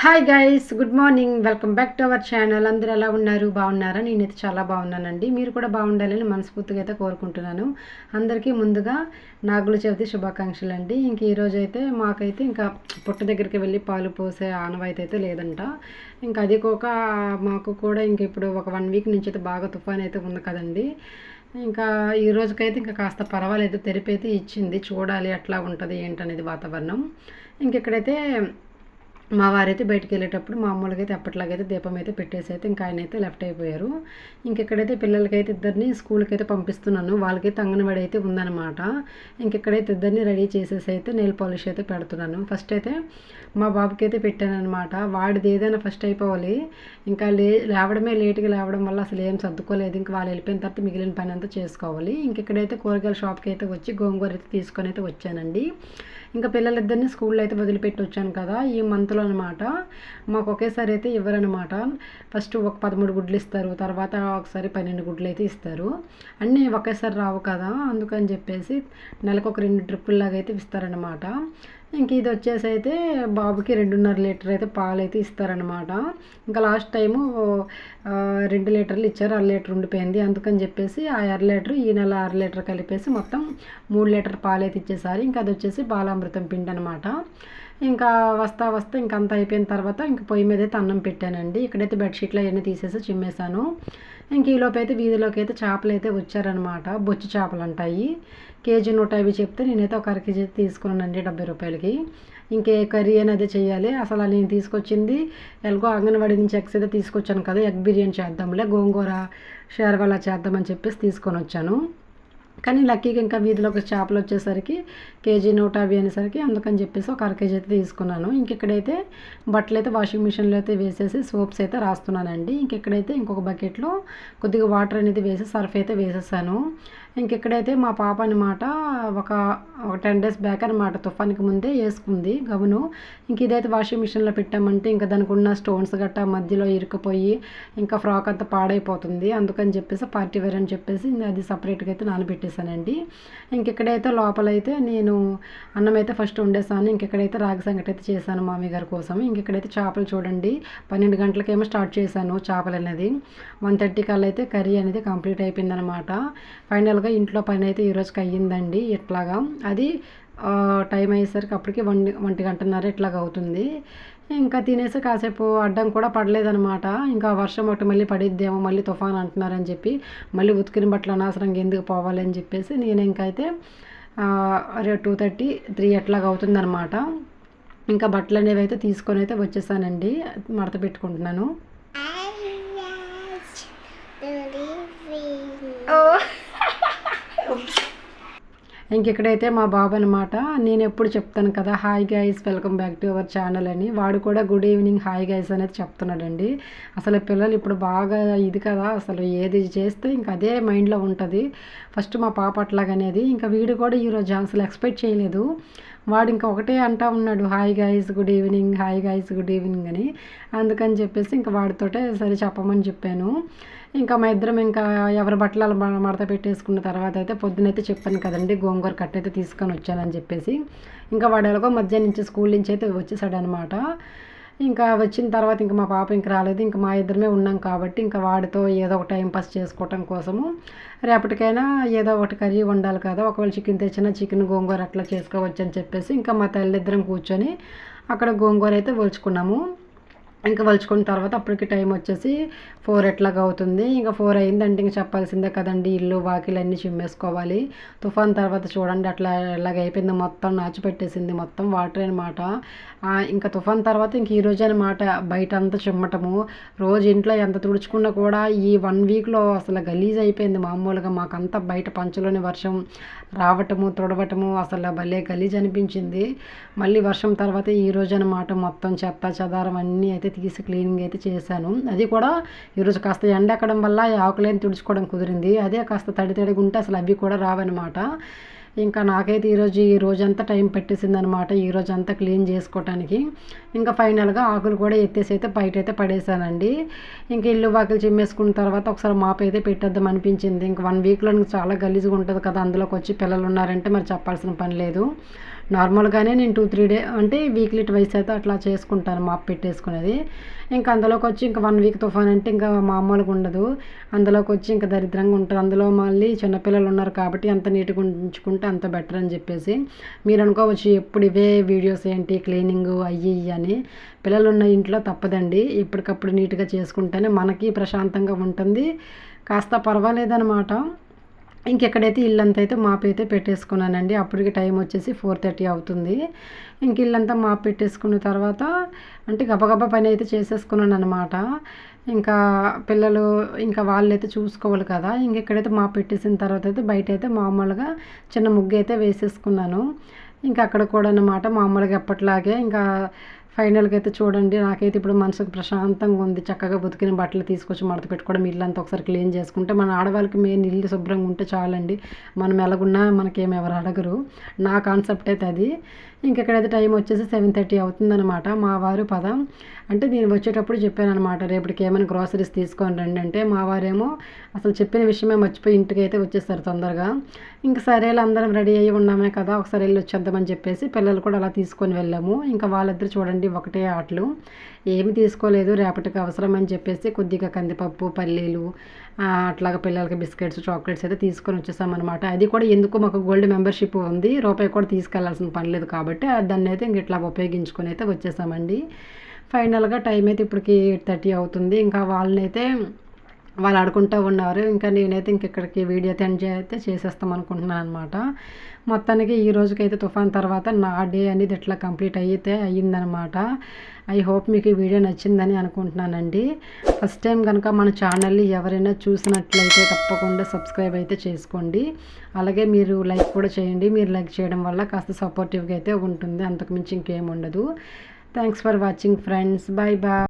Hi guys good morning welcome back to our channel అందరూ ఎలా ఉన్నారు? బాగున్నారా? నేనైతే చాలా బాగున్నానండి. మీరు కూడా బాగుండాలని మనస్ఫూర్తిగా అయితే కోరుకుంటున్నాను. అందరికీ ముందుగా నాగుల చవితి శుభాకాంక్షలు అండి ఇంక ఈరోజు అయితే మాకైతే ఇంకా పుట్ట దగ్గరికి వెళ్ళి పాలు పోసే ఆనవాయితీ అయితే లేదంట. ఇంకా అది కాక మాకు కూడా ఇంక ఇప్పుడు ఒక వన్ వీక్ నుంచి అయితే బాగా తుఫాన్ అయితే ఉంది కదండి. ఇంకా ఈ రోజుకైతే ఇంకా కాస్త పర్వాలేదు. తెరిపి అయితే ఇచ్చింది. చూడాలి ఎట్లా ఉంటుంది ఏంటనేది వాతావరణం. ఇంక ఇక్కడైతే మా వారైతే బయటికి వెళ్ళేటప్పుడు మామూలుగా అయితే అప్పట్లాగైతే దీపం అయితే పెట్టేసి అయితే ఇంకా ఆయన అయితే లెఫ్ట్ అయిపోయారు. ఇంకెక్కడైతే పిల్లలకైతే ఇద్దరిని స్కూల్కి అయితే పంపిస్తున్నాను వాళ్ళకైతే అంగన్వాడీ అయితే ఉందన్నమాట. ఇంకెక్కడైతే ఇద్దరిని రెడీ చేసేసి అయితే నెయిల్ పాలిష్ అయితే పెడుతున్నాను. ఫస్ట్ అయితే మా బాబుకి అయితే పెట్టాను అనమాట వాడిది ఏదైనా ఫస్ట్ అయిపోవాలి. ఇంకా లే లేవడమే లేట్గా లేవడం వల్ల అసలు ఏం సర్దుకోలేదు. ఇంకా వాళ్ళు వెళ్ళిపోయిన తర్వాత మిగిలిన పని అంతా చేసుకోవాలి. ఇంకెక్కడైతే కూరగాయల షాప్కి అయితే వచ్చి గోంగూర అయితే తీసుకొని అయితే వచ్చానండి. ఇంకా పిల్లలిద్దరిని స్కూల్లో అయితే వదిలిపెట్టి వచ్చాను కదా ఈ మంత్లో అనమాట మాకు ఒకేసారి అయితే ఇవ్వరనమాట. ఫస్ట్ ఒక పదమూడు గుడ్లు ఇస్తారు తర్వాత ఒకసారి పన్నెండు గుడ్లు అయితే ఇస్తారు. అన్నీ ఒకేసారి రావు కదా అందుకని చెప్పేసి నెలకు ఒక రెండు ట్రిప్పుల్లాగా అయితే ఇస్తారనమాట. ఇంక ఇది వచ్చేసి అయితే బాబుకి రెండున్నర లీటర్ అయితే పాలు అయితే ఇస్తారనమాట. ఇంకా లాస్ట్ టైము రెండు లీటర్లు ఇచ్చారు అర లీటర్ ఉండిపోయింది. అందుకని చెప్పేసి ఆ అర లీటర్ ఈ నెల అర లీటర్ కలిపేసి మొత్తం మూడు లీటర్ పాలు అయితే ఇచ్చేసారు. ఇంకా అది వచ్చేసి బాలామృతం పిండి అనమాట. ఇంకా వస్తా వస్తా ఇంక అంత అయిపోయిన తర్వాత ఇంక పొయ్యి మీద అయితే అన్నం పెట్టానండి. ఇక్కడైతే బెడ్షీట్లు అవన్నీ తీసేసి చిమ్మేశాను. ఇంక ఈలోపు అయితే వీధిలోకి అయితే చేపలు అయితే వచ్చారనమాట బొచ్చు చేపలు అంటాయి. కేజీ నూట యాభై చెప్తే నేనైతే ఒక అర కేజీ తీసుకున్నానండి డెబ్బై రూపాయలకి. ఇంకే కర్రీ అనేది చేయాలి. అసలు నేను తీసుకొచ్చింది ఎలాగో అంగన్వాడీ నుంచి ఎగ్స్ అయితే తీసుకొచ్చాను కదా ఎగ్ బిర్యానీ చేద్దాంలే గోంగూర షేర్వాలా చేద్దామని చెప్పేసి తీసుకొని వచ్చాను. కానీ లక్కీగా ఇంకా వీధిలోకి చేపలు వచ్చేసరికి కేజీ నూట యాభై అనేసరికి అందుకని చెప్పేసి ఒక అర కేజీ అయితే తీసుకున్నాను. ఇంకెక్కడైతే బట్టలు అయితే వాషింగ్ మిషన్లో అయితే వేసేసి సోప్స్ అయితే రాస్తున్నానండి. ఇంకెక్కడైతే ఇంకొక బకెట్లో కొద్దిగా వాటర్ అనేది వేసి సర్ఫ్ అయితే వేసేసాను. ఇంకెక్కడైతే మా పాప అనమాట ఒక ఒక టెన్ డేస్ బ్యాక్ అనమాట తుఫానికి ముందే వేసుకుంది గవును ఇంక ఇదైతే వాషింగ్ మిషన్లో పెట్టామంటే ఇంకా దానికి ఉన్న స్టోన్స్ గట్టా మధ్యలో ఇరుకుపోయి ఇంకా ఫ్రాక్ అంతా పాడైపోతుంది. అందుకని చెప్పేసి పార్టీ వేర్ అని చెప్పేసి అది సపరేట్గా అయితే నానబెట్టేశానండి. ఇంకెక్కడైతే లోపలైతే నేను అన్నం అయితే ఫస్ట్ వండేసాను ఇంకెక్కడైతే రాగి సంగటి అయితే చేశాను మామయ్య గారి కోసం. ఇంకెక్కడైతే చేపలు చూడండి పన్నెండు గంటలకేమో స్టార్ట్ చేశాను చేపలు అనేది వన్ థర్టీ కల్లా అయితే కర్రీ అనేది కంప్లీట్ అయిపోయిందనమాట ఫైనల్గా ఇంట్లో పని అయితే ఈరోజుకి అయ్యిందండి ఇట్లాగా అది టైం అయ్యేసరికి అప్పటికి వండి ఒంటి గంటన్నర ఇట్లాగా అవుతుంది. ఇంకా తినేసి కాసేపు అడ్డం కూడా పడలేదనమాట ఇంకా వర్షం ఒకటి మళ్ళీ పడిద్దేమో మళ్ళీ తుఫాన్ అంటున్నారని చెప్పి మళ్ళీ ఉతికిన బట్టలు అనవసరంగా ఎందుకు పోవాలి అని చెప్పేసి నేను ఇంకైతే టూ థర్టీ త్రీ ఎట్లాగా అవుతుందనమాట ఇంకా బట్టలు అనేవి అయితే తీసుకొని అయితే వచ్చేసానండి మడత పెట్టుకుంటున్నాను. ఇంకెక్కడైతే మా బాబు అనమాట నేను ఎప్పుడు చెప్తాను కదా hi guys welcome back to our channel అని. వాడు కూడా గుడ్ ఈవినింగ్ హాయ్ గైస్ అనేది చెప్తున్నాడండి. అసలు పిల్లలు ఇప్పుడు బాగా ఇది కదా అసలు ఏది చేస్తే ఇంకా అదే మైండ్లో ఉంటుంది. ఫస్ట్ మా పాప అట్లాగనేది. ఇంకా వీడు కూడా ఈరోజు అసలు ఎక్స్పెక్ట్ చేయలేదు. వాడు ఇంకా ఒకటే అంటా ఉన్నాడు hi guys good evening hi guys good evening అని. అందుకని చెప్పేసి ఇంకా వాడితోటే సరే చెప్పమని చెప్పాను. ఇంకా మా ఇద్దరం ఇంకా ఎవరి బట్టలు మడత పెట్టేసుకున్న తర్వాత అయితే పొద్దునైతే చెప్పాను కదండి గోంగూర కట్టయితే తీసుకొని వచ్చానని చెప్పేసి. ఇంకా వాడు ఎలాగో మధ్యాహ్నం నుంచి స్కూల్ నుంచి అయితే వచ్చేసాడనమాట. ఇంకా వచ్చిన తర్వాత ఇంకా మా పాప ఇంకా రాలేదు. ఇంకా మా ఇద్దరమే ఉన్నాం కాబట్టి ఇంకా వాడితో ఏదో ఒక టైం పాస్ చేసుకోవటం కోసము. రేపటికైనా ఏదో ఒకటి కర్రీ వండాలి కదా. ఒకవేళ చికెన్ తెచ్చినా చికెన్ గోంగూర అట్లా చేసుకోవచ్చు అని చెప్పేసి ఇంకా మా తల్లిద్దరం కూర్చొని అక్కడ గోంగూర అయితే ఒలుచుకున్నాము. ఇంకా వలుచుకున్న తర్వాత అప్పటికి టైం వచ్చేసి ఫోర్ ఎట్లాగా అవుతుంది. ఇంకా ఫోర్ అయిందంటే ఇంకా చెప్పాల్సిందే కదండి ఇల్లు వాకిలు అన్నీ చిమ్మేసుకోవాలి. తుఫాన్ తర్వాత చూడండి అట్లా ఇలాగ అయిపోయింది. మొత్తం నాచు పెట్టేసింది మొత్తం వాటర్ అనమాట ఇంకా తుఫాన్ తర్వాత ఇంక ఈరోజు అనమాట బయట అంతా చిమ్మటము. రోజు ఇంట్లో ఎంత తుడుచుకున్నా కూడా ఈ వన్ వీక్లో అసలు గలీజ్ అయిపోయింది మామూలుగా. మాకంతా బయట పంచలోని వర్షం రావటము తుడవటము అసలు భలే గలీజ్ అనిపించింది. మళ్ళీ వర్షం తర్వాత ఈ రోజు అనమాట మొత్తం చెత్త చెదారం అన్నీ అయితే తీసి క్లీనింగ్ అయితే చేశాను. అది కూడా ఈరోజు కాస్త ఎండ ఎక్కడం వల్ల ఆకులేని తుడుచుకోవడం కుదిరింది. అదే కాస్త తడి తడిగా ఉంటే అసలు అవి కూడా రావన్నమాట. ఇంకా నాకైతే ఈరోజు ఈ రోజంతా టైం పెట్టేసింది అనమాట ఈ రోజు అంతా క్లీన్ చేసుకోవటానికి. ఇంకా ఫైనల్గా ఆకులు కూడా ఎత్తేసి అయితే బయట అయితే పడేసానండి ఇంకా ఇల్లు వాకిలు చిమ్మేసుకున్న తర్వాత ఒకసారి మాపు అయితే పెట్టేద్దాం అనిపించింది. ఇంక వన్ వీక్లో చాలా గలీజ్గా ఉంటుంది కదా అందులోకి వచ్చి పిల్లలు ఉన్నారంటే మరి చెప్పాల్సిన పని లేదు. నార్మల్గానే నేను టూ త్రీ డే అంటే వీక్లీ ట్వైస్ అయితే అట్లా చేసుకుంటాను మాప్ పెట్టేసుకునేది. ఇంకా అందులోకి వచ్చి ఇంకా వన్ వీక్ తుఫాన్ అంటే ఇంకా మామూలుగా ఉండదు. అందులోకి వచ్చి ఇంకా దరిద్రంగా ఉంటుంది అందులో మళ్ళీ చిన్నపిల్లలు ఉన్నారు కాబట్టి అంత నీట్గా ఉంచుకుంటే అంత బెటర్ అని చెప్పేసి మీరు అనుకోవచ్చు ఎప్పుడు ఇవే వీడియోస్ ఏంటి క్లీనింగ్ అయ్యి అని. పిల్లలు ఉన్న ఇంట్లో తప్పదండి. ఎప్పటికప్పుడు నీట్గా చేసుకుంటేనే మనకి ప్రశాంతంగా ఉంటుంది. కాస్త పర్వాలేదనమాట ఇంకెక్కడైతే ఇల్లంతా అయితే మాప్ అయితే పెట్టేసుకున్నానండి. అప్పటికి టైం వచ్చేసి ఫోర్ థర్టీ అవుతుంది. ఇంక ఇల్లంతా మాపు పెట్టేసుకున్న తర్వాత అంటే గబగబా పని అయితే చేసేసుకున్నాను అనమాట ఇంకా పిల్లలు ఇంకా వాళ్ళైతే చూసుకోవాలి కదా. ఇంక ఇక్కడైతే పెట్టేసిన తర్వాత అయితే బయట అయితే మామూలుగా చిన్న ముగ్గు అయితే వేసేసుకున్నాను. ఇంకా అక్కడ కూడా అనమాట మామూలుగా ఎప్పట్లాగే ఇంకా ఫైనల్గా అయితే చూడండి. నాకైతే ఇప్పుడు మనసుకు ప్రశాంతంగా ఉంది. చక్కగా బతికిన బట్టలు తీసుకొచ్చి మడత పెట్టుకోవడం ఇల్లంతా ఒకసారి క్లీన్ చేసుకుంటే మన ఆడవాళ్ళకి మెయిన్ ఇల్లు శుభ్రంగా ఉంటే చాలండి. మనం ఎలాగున్నా మనకేం ఎవరు అడగరు. నా కాన్సెప్ట్ అయితే అది. ఇంకెక్కడైతే టైం వచ్చేసి సెవెన్ థర్టీ అవుతుందన్నమాట. మా వారు పదం. అంటే నేను వచ్చేటప్పుడు చెప్పాను అనమాట రేపటికి ఏమైనా గ్రాసరీస్ తీసుకొని రండి. అంటే మా వారేమో అసలు చెప్పిన విషయమే మర్చిపోయి ఇంటికి అయితే వచ్చేస్తారు తొందరగా. ఇంకా సరేలే అందరం రెడీ అయ్యి ఉన్నామే కదా ఒకసారి వెళ్ళి వచ్చేద్దామని చెప్పేసి పిల్లలు కూడా అలా తీసుకొని వెళ్ళాము. ఇంకా వాళ్ళిద్దరు చూడండి ఒకటే ఆటలు. ఏమి తీసుకోలేదు రేపటికి అవసరం అని చెప్పేసి కొద్దిగా కందిపప్పు పల్లీలు అట్లాగా పిల్లలకి బిస్కెట్స్ చాక్లెట్స్ అయితే తీసుకొని వచ్చేసామన్నమాట అది కూడా ఎందుకు మాకు గోల్డ్ మెంబర్షిప్ ఉంది రూపాయి కూడా తీసుకెళ్ళాల్సిన పని లేదు కాబట్టి దాన్ని అయితే ఇంక ఇట్లా ఉపయోగించుకొని అయితే వచ్చేసామండి. ఫైనల్గా టైం అయితే ఇప్పటికి ఎయిట్ థర్టీ అవుతుంది. ఇంకా వాళ్ళనైతే వాళ్ళు ఆడుకుంటూ ఉన్నారు. ఇంకా నేనైతే ఇంక ఇక్కడికి వీడియో అయితే ఎంజాయ్ అయితే చేసేస్తాం అనుకుంటున్నాను అనమాట మొత్తానికి ఈ రోజుకైతే తుఫాన్ తర్వాత నా డే అనేది ఇట్లా కంప్లీట్ అయితే అయ్యిందనమాట ఐ హోప్ మీకు ఈ వీడియో నచ్చిందని అనుకుంటున్నానండి. ఫస్ట్ టైం కనుక మన ఛానల్ని ఎవరైనా చూసినట్లయితే తప్పకుండా సబ్స్క్రైబ్ అయితే చేసుకోండి. అలాగే మీరు లైక్ కూడా చేయండి. మీరు లైక్ చేయడం వల్ల కాస్త సపోర్టివ్గా అయితే ఉంటుంది. అంతకుమించి ఇంకేం ఉండదు. Thanks for watching friends. Bye bye